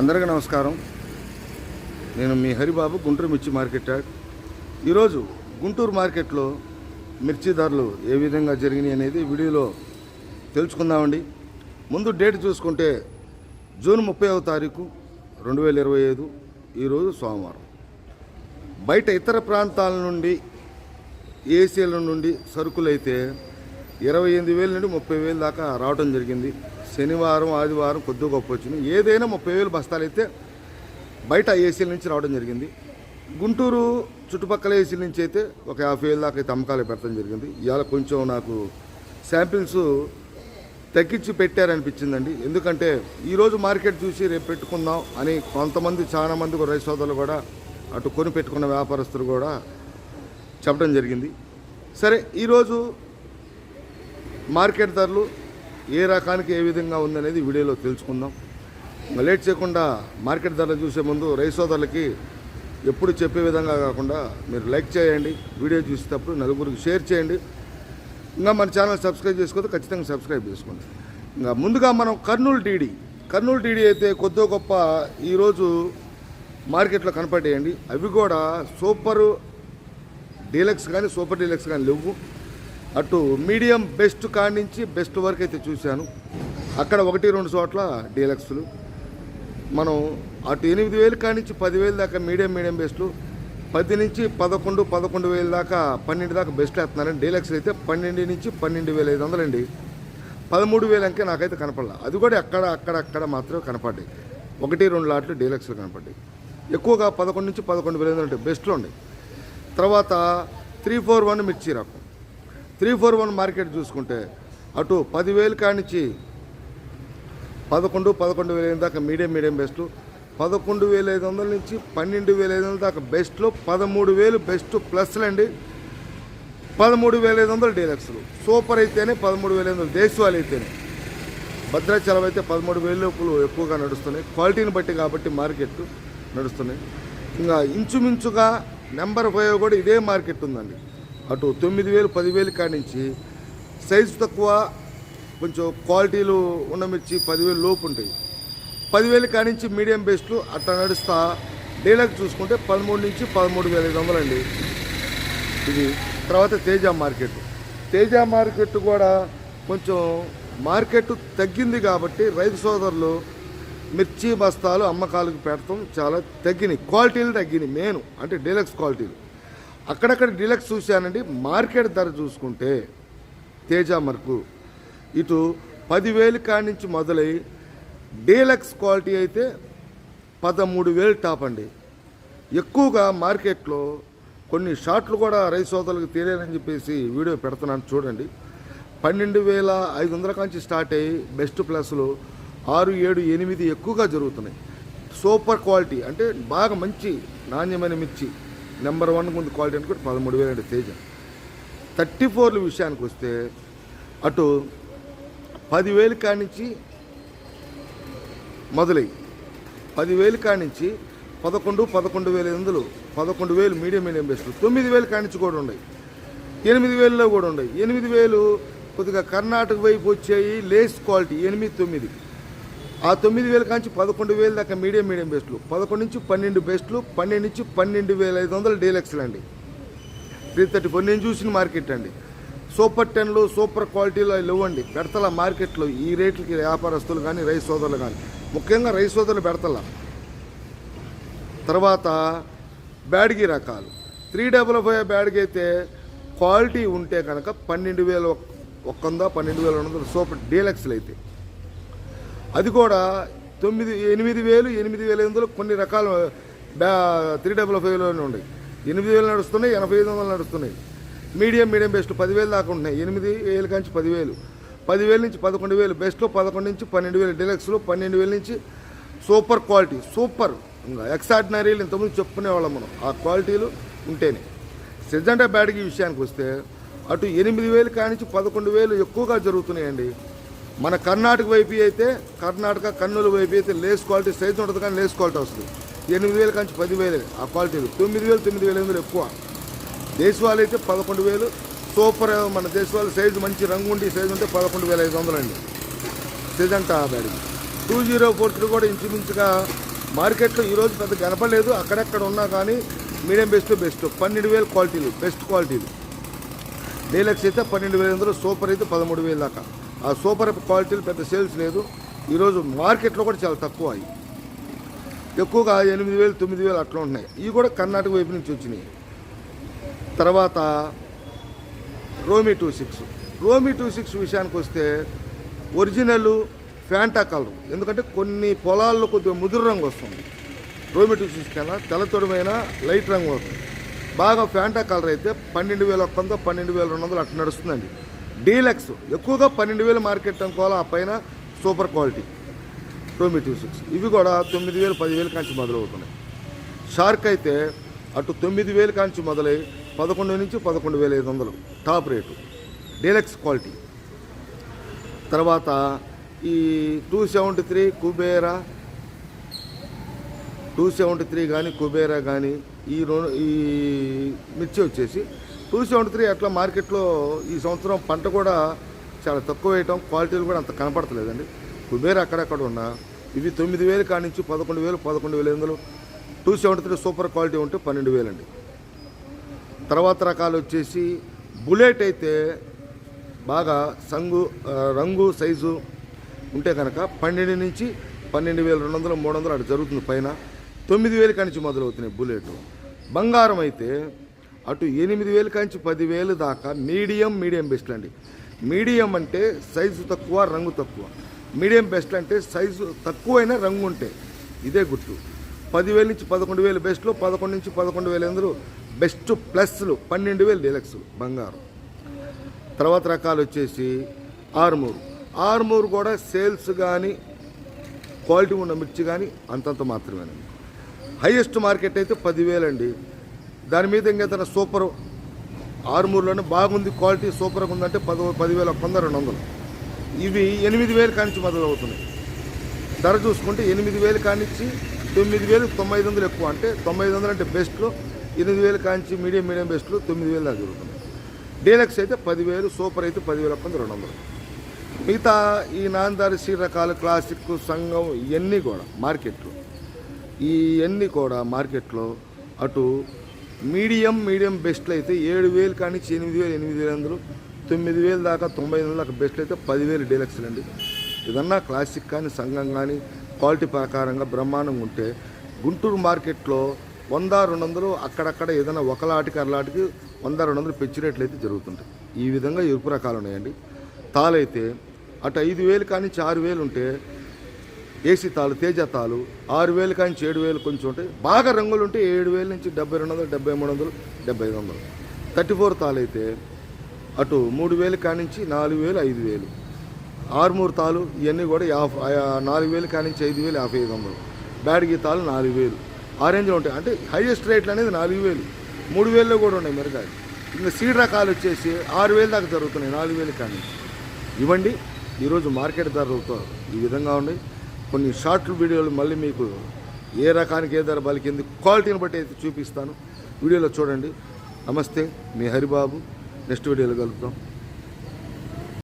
అందరికీ నమస్కారం. నేను మీ హరిబాబు గుంటూరు మిర్చి మార్కెట్ యాడ్. ఈరోజు గుంటూరు మార్కెట్లో మిర్చి ధరలు ఏ విధంగా జరిగినాయి అనేది వీడియోలో తెలుసుకుందామండి. ముందు డేట్ చూసుకుంటే జూన్ ముప్పైవ తారీఖు రెండు వేల ఇరవై ఐదు ఈరోజు సోమవారం. బయట ఇతర ప్రాంతాల నుండి ఏసీల నుండి సరుకులు అయితే ఇరవై ఎనిమిది వేల నుండి ముప్పై వేలు దాకా రావడం జరిగింది. శనివారం ఆదివారం కొద్దిగా గొప్ప వచ్చింది. ఏదైనా ముప్పై వేలు బస్తాలు అయితే బయట ఏసీల నుంచి రావడం జరిగింది. గుంటూరు చుట్టుపక్కల ఏసీల నుంచి అయితే ఒక యాభై వేలు దాకా అయితే అమ్మకాలు పెట్టడం జరిగింది. ఇవాళ కొంచెం నాకు శాంపిల్స్ తగ్గించి పెట్టారనిపించిందండి. ఎందుకంటే ఈరోజు మార్కెట్ చూసి రేపు పెట్టుకుందాం అని కొంతమంది చాలా మంది కూడా రైతు సోదరులు కూడా అటు కొని పెట్టుకున్న వ్యాపారస్తులు కూడా చెప్పడం జరిగింది. సరే ఈరోజు మార్కెట్ ధరలు ఏ రకానికి ఏ విధంగా ఉందనేది వీడియోలో తెలుసుకుందాం. లేట్ చేయకుండా మార్కెట్ ధరలు చూసే ముందు రైతు సోదరులకి ఎప్పుడు చెప్పే విధంగా కాకుండా మీరు లైక్ చేయండి వీడియో చూసేటప్పుడు నలుగురికి షేర్ చేయండి. ఇంకా మన ఛానల్ సబ్స్క్రైబ్ చేసుకోవద్దు ఖచ్చితంగా సబ్స్క్రైబ్ చేసుకోండి. ఇంకా ముందుగా మనం కర్నూలు డీడీ కర్నూలు డీడీ అయితే కొద్దో గొప్ప ఈరోజు మార్కెట్లో కనపడేయండి. అవి కూడా సూపర్ డీలక్స్ కానీ సూపర్ డీలక్స్ కానీ లేవు. అటు మీడియం బెస్ట్ కాడి నుంచి బెస్ట్ వరకు అయితే చూశాను. అక్కడ ఒకటి రెండు చోట్ల డీలక్స్లు. మనం అటు ఎనిమిది వేలు కాడి నుంచి పదివేలు దాకా మీడియం మీడియం బెస్ట్లు పది నుంచి పదకొండు పదకొండు వేలు దాకా పన్నెండు దాకా బెస్ట్ వేస్తున్నారండి డీలక్స్ అయితే పన్నెండు నుంచి పన్నెండు వేల ఐదు వందలండి. పదమూడు వేలు అంకే నాకైతే కనపడలే. అది కూడా అక్కడ అక్కడ అక్కడ మాత్రమే కనపడ్డాయి. ఒకటి రెండు లాట్లు డీలక్స్లు కనపడ్డాయి. ఎక్కువగా పదకొండు నుంచి పదకొండు వేల ఐదు వందలు బెస్ట్లు ఉన్నాయి. తర్వాత త్రీ ఫోర్ వన్ మిర్చి రకం. త్రీ ఫోర్ వన్ మార్కెట్ చూసుకుంటే అటు పదివేలు కానించి పదకొండు పదకొండు వేల ఐదు దాకా మీడియం మీడియం బెస్ట్. పదకొండు వేల ఐదు వందల నుంచి పన్నెండు వేల ఐదు వందల దాకా బెస్ట్లో పదమూడు వేలు బెస్ట్ ప్లస్లు అండి. పదమూడు వేల ఐదు వందలు డీలక్స్లు. సూపర్ అయితేనే పదమూడు వేల ఐదు వందలు దేశవాళీ అయితేనే. భద్రాచలం అయితే పదమూడు వేల లోపులు ఎక్కువగా నడుస్తున్నాయి. క్వాలిటీని బట్టి కాబట్టి మార్కెట్ నడుస్తున్నాయి. ఇంకా ఇంచుమించుగా నెంబర్ ఫైవ్ కూడా ఇదే మార్కెట్ ఉందండి. అటు తొమ్మిది వేలు పదివేలు కానించి సైజు తక్కువ కొంచెం క్వాలిటీలు ఉన్న మిర్చి పదివేలు లోపు ఉంటాయి. పదివేలు కానించి మీడియం బెస్ట్లు అట్లా నడుస్తా డీలక్స్ చూసుకుంటే పదమూడు నుంచి పదమూడు వేల ఐదు వందలండి. ఇది తర్వాత తేజ మార్కెట్. తేజ మార్కెట్ కూడా కొంచెం మార్కెట్ తగ్గింది కాబట్టి రైతు సోదరులు మిర్చి బస్తాలు అమ్మకాలకు పెడతాం చాలా తగ్గినాయి. క్వాలిటీలు తగ్గినాయి మెయిన్ అంటే డీలక్స్ క్వాలిటీలు. అక్కడక్కడ డీలక్స్ చూశానండి. మార్కెట్ ధర చూసుకుంటే తేజ మరకు ఇటు పదివేలు కాడి నుంచి మొదలై డీలక్స్ క్వాలిటీ అయితే పదమూడు వేలు టాప్ అండి. ఎక్కువగా మార్కెట్లో కొన్ని షాట్లు కూడా రైస్ సోదరులకు తెలియాలని చెప్పేసి వీడియో పెడుతున్నాను చూడండి. పన్నెండు వేల ఐదు వందల కాంచి స్టార్ట్ అయ్యి బెస్ట్ ప్లస్లు ఆరు ఏడు ఎనిమిది ఎక్కువగా జరుగుతున్నాయి. సూపర్ క్వాలిటీ అంటే బాగా మంచి నాణ్యమైన మిర్చి. నెంబర్ వన్ ముందు క్వాలిటీ అనుకుంటే పదమూడు వేలు అంటే తేజ. థర్టీ ఫోర్ల విషయానికి వస్తే అటు పదివేలు కానించి మొదలై పదివేలు కానించి పదకొండు పదకొండు వేల ఐదు వందలు పదకొండు వేలు మీడియం మీడియం బెస్ట్ తొమ్మిది వేలు కానించి కూడా ఉన్నాయి. ఎనిమిది వేలలో కూడా ఉన్నాయి. ఎనిమిది వేలు కొద్దిగా కర్ణాటక వైపు వచ్చాయి లేస్ క్వాలిటీ ఎనిమిది తొమ్మిది. ఆ తొమ్మిది వేల కాంచి పదకొండు వేలు దాకా మీడియం మీడియం బెస్ట్లు. పదకొండు నుంచి పన్నెండు బెస్ట్లు పన్నెండు నుంచి పన్నెండు వేల ఐదు వందలు డీలక్స్లు అండి. Three thirty four. నేను చూసిన మార్కెట్ అండి. సూపర్ టెన్లు సూపర్ క్వాలిటీలో ఇవ్వండి పెడతల మార్కెట్లో ఈ రేట్లకి వ్యాపారస్తులు కానీ రైస్ సోదరులు కానీ ముఖ్యంగా రైస్ సోదరులు పెడతల. తర్వాత బ్యాడ్గి రకాలు. త్రీ డబల్ ఫైవ్ బ్యాడ్కి అయితే క్వాలిటీ ఉంటే కనుక పన్నెండు వేల ఒక్క వంద పన్నెండు వేల రెండు వందలు సూపర్ డీలక్స్లు అయితే. అది కూడా తొమ్మిది ఎనిమిది వేలు ఎనిమిది వేల ఐదు కొన్ని రకాల బ్యా త్రీ డబుల్ ఫైవ్లోనే ఉన్నాయి ఎనిమిది వేలు నడుస్తున్నాయి ఎనభై ఐదు వందలు నడుస్తున్నాయి. మీడియం మీడియం బెస్ట్ పదివేలు దాకా ఉంటున్నాయి. ఎనిమిది వేలు కాంచి పదివేలు. పదివేల నుంచి పదకొండు వేలు. బెస్ట్లో పదకొండు నుంచి పన్నెండు వేలు. డిలక్స్లో పన్నెండు వేల నుంచి సూపర్ క్వాలిటీ సూపర్. ఇంకా ఎక్సార్డినరీలు ఇంతకుముందు చెప్పుకునేవాళ్ళం మనం. ఆ క్వాలిటీలు ఉంటేనే. సిజంటా బ్యాడ్కి విషయానికి వస్తే అటు ఎనిమిది వేలు కానించి పదకొండు వేలు ఎక్కువగా జరుగుతున్నాయండి. మన కర్ణాటక వైపు అయితే కర్ణాటక కర్నూలు వైపు అయితే లేస్ క్వాలిటీ సైజ్ ఉంటుంది కానీ లేస్ క్వాలిటీ వస్తుంది ఎనిమిది వేల కాంచి పదివేలు ఆ క్వాలిటీలు తొమ్మిది వేలు తొమ్మిది వేల ఎనిమిది ఎక్కువ? దేశవాళీ అయితే పదకొండు వేలు. సూపర్ మన దేశవాళీ సైజు మంచి రంగు ఉండి సైజు ఉంటే పదకొండు వేల ఐదు వందలు అండి. సిజంట బ్యాడ్కి టూ జీరో ఫోర్ త్రీ కూడా ఇంచుమించుగా మార్కెట్లో ఈరోజు పెద్ద కనపడలేదు. అక్కడక్కడ ఉన్నా కానీ మీడియం బెస్ట్ బెస్ట్. పన్నెండు వేలు క్వాలిటీలు బెస్ట్ క్వాలిటీలు. డీలక్స్ అయితే పన్నెండు వేల సూపర్ అయితే పదమూడు వేలు దాకా. ఆ సూపర్ క్వాలిటీలు పెద్ద సేల్స్ లేదు. ఈరోజు మార్కెట్లో కూడా చాలా తక్కువ అవి ఎక్కువగా ఎనిమిది వేలు తొమ్మిది వేలు అట్లా ఉంటున్నాయి. ఇవి కూడా కర్ణాటక వైపు నుంచి వచ్చినాయి. తర్వాత రోమీ టూ సిక్స్. రోమీ టూ సిక్స్ విషయానికి వస్తే ఒరిజినల్ ఫ్యాంటా కలర్. ఎందుకంటే కొన్ని పొలాల్లో కొద్దిగా ముదురు రంగు వస్తుంది. రోమీ టూ సిక్స్ కన్నా తెల్లతొడమైన లైట్ రంగు వస్తుంది. బాగా ఫ్యాంటా కలర్ అయితే పన్నెండు వేల ఒక్క వంద పన్నెండు వేల రెండు వందలు అట్లా నడుస్తుందండి. డీలక్స్ ఎక్కువగా పన్నెండు వేలు మార్కెట్ అనుకోవాలి? ఆ పైన సూపర్ క్వాలిటీ. రోమీ సిక్స్ ఇవి కూడా తొమ్మిది వేలు పదివేలు కాంచి మొదలవుతున్నాయి. షార్క్ అయితే అటు తొమ్మిది వేలు కాంచి మొదలై పదకొండు నుంచి పదకొండు వేల ఐదు వందలు. టాప్ రేటు డీలక్స్ క్వాలిటీ తర్వాత ఈ two seventy three Kubera two seventy three కానీ కుబేరా కానీ ఈ రెండు ఈ మిర్చి వచ్చేసి టూ సెవెంటీ త్రీ అట్లా మార్కెట్లో ఈ సంవత్సరం పంట కూడా చాలా తక్కువ వేయటం క్వాలిటీలు కూడా అంత కనపడతలేదండి. కుబేరా అక్కడక్కడ ఉన్నా ఇవి తొమ్మిది వేలు కాడి నుంచి పదకొండు వేలు పదకొండు వేల ఎనిమిదిలు two seventy three super quality ఉంటే పన్నెండు వేలండి. తర్వాత రకాలు వచ్చేసి బుల్లెట్ అయితే బాగా సంగు రంగు సైజు ఉంటే కనుక పన్నెండు నుంచి పన్నెండు వేల రెండు వందలు మూడు వందలు అటు జరుగుతుంది పైన. తొమ్మిది వేలు నుంచి మొదలవుతున్నాయి బుల్లెట్ బంగారం అయితే అటు ఎనిమిది వేలు కాంచి పదివేలు దాకా మీడియం మీడియం బెస్ట్ అండి. మీడియం అంటే సైజు తక్కువ రంగు తక్కువ. మీడియం బెస్ట్ అంటే సైజు తక్కువైనా రంగు ఉంటే ఇదే గుర్తు. పదివేల నుంచి పదకొండు వేలు బెస్ట్లో పదకొండు నుంచి పదకొండు వేలు ఎందుకు బెస్ట్ ప్లస్లు పన్నెండు వేలు డీలక్స్ బంగారం. తర్వాత రకాలు వచ్చేసి ఆర్మూరు. ఆర్మూరు కూడా సేల్స్ కానీ క్వాలిటీ ఉన్న మిర్చి కానీ అంతంత మాత్రమేనండి. హైయెస్ట్ మార్కెట్ అయితే పదివేలండి. దాని మీద ఇంకా తన సూపర్ ఆరుమూరులోనే బాగుంది క్వాలిటీ సూపర్గా ఉందంటే పది పదివేల వంద రెండు వందలు ఇవి ఎనిమిది వేలు కానించి మొదలవుతున్నాయి. ధర చూసుకుంటే ఎనిమిది వేలు కానిచ్చి తొమ్మిది వేలు తొంభై వందలు ఎక్కువ అంటే తొంభై వందలు అంటే బెస్ట్లో ఎనిమిది వేలు కానించి మీడియం మీడియం బెస్ట్లో తొమ్మిది వేలు దాకా జరుగుతుంది. డీలక్స్ అయితే పదివేలు సూపర్ అయితే పదివేల ఒక్క రెండు వందలు మిగతా ఈ నాందారి సీ రకాలు క్లాసిక్ సంఘం ఇవన్నీ కూడా మార్కెట్లో ఇవన్నీ కూడా మార్కెట్లో అటు మీడియం మీడియం బెస్ట్లు అయితే ఏడు వేలు కానీ ఎనిమిది వేలు ఎనిమిది వేలు వందలు తొమ్మిది వేలు దాకా తొంభై ఐదు వందలు దాకా బెస్ట్లు అయితే పదివేలు డీలక్స్లు అండి. ఏదన్నా క్లాసిక్ కానీ సంఘం కానీ క్వాలిటీ ప్రకారంగా బ్రహ్మాండంగా ఉంటే గుంటూరు మార్కెట్లో వంద రెండు వందలు అక్కడక్కడ ఏదైనా ఒకలాటికి అరలాటికి వంద రెండు వందలు పెంచినట్లయితే జరుగుతుంటాయి. ఈ విధంగా ఎరుపు రకాలు ఉన్నాయండి. తాలైతే అటు ఐదు వేలు కానీ ఆరు వేలు ఉంటే ఏసీ తాలు తేజ తాలు ఆరు వేలు కానీ ఏడు వేలు కొంచెం ఉంటాయి బాగా రంగులు ఉంటే ఏడు వేల నుంచి డెబ్బై రెండు వందలు డెబ్బై మూడు వందలు డెబ్బై ఐదు వందలు. థర్టీ ఫోర్ తాలు అయితే అటు మూడు వేలు కానించి నాలుగు వేలు ఐదు వేలు. ఆరుమూరు తాలు ఇవన్నీ కూడా యాభై నాలుగు వేలు కానించి ఐదు వేలు యాభై ఐదు వందలు. బ్యాడ్గి తాలు నాలుగు వేలు. ఆరెంజ్లో ఉంటాయి అంటే హైయెస్ట్ రేట్లు అనేది నాలుగు వేలు. మూడు వేలలో కూడా ఉన్నాయి మిరగాయలు. ఇంకా సీడ్ రకాలు వచ్చేసి ఆరు వేలు దాకా జరుగుతున్నాయి నాలుగు వేలు కానీ ఇవ్వండి ఈరోజు మార్కెట్ ధరలతో ఈ విధంగా ఉన్నాయి. కొన్ని షార్ట్ వీడియోలు మళ్ళీ మీకు ఏ రకానికి ఏ ధర బలికింది క్వాలిటీని బట్టి అయితే చూపిస్తాను. వీడియోలో చూడండి. నమస్తే మీ హరిబాబు. నెక్స్ట్ వీడియోలో కలుద్దాం.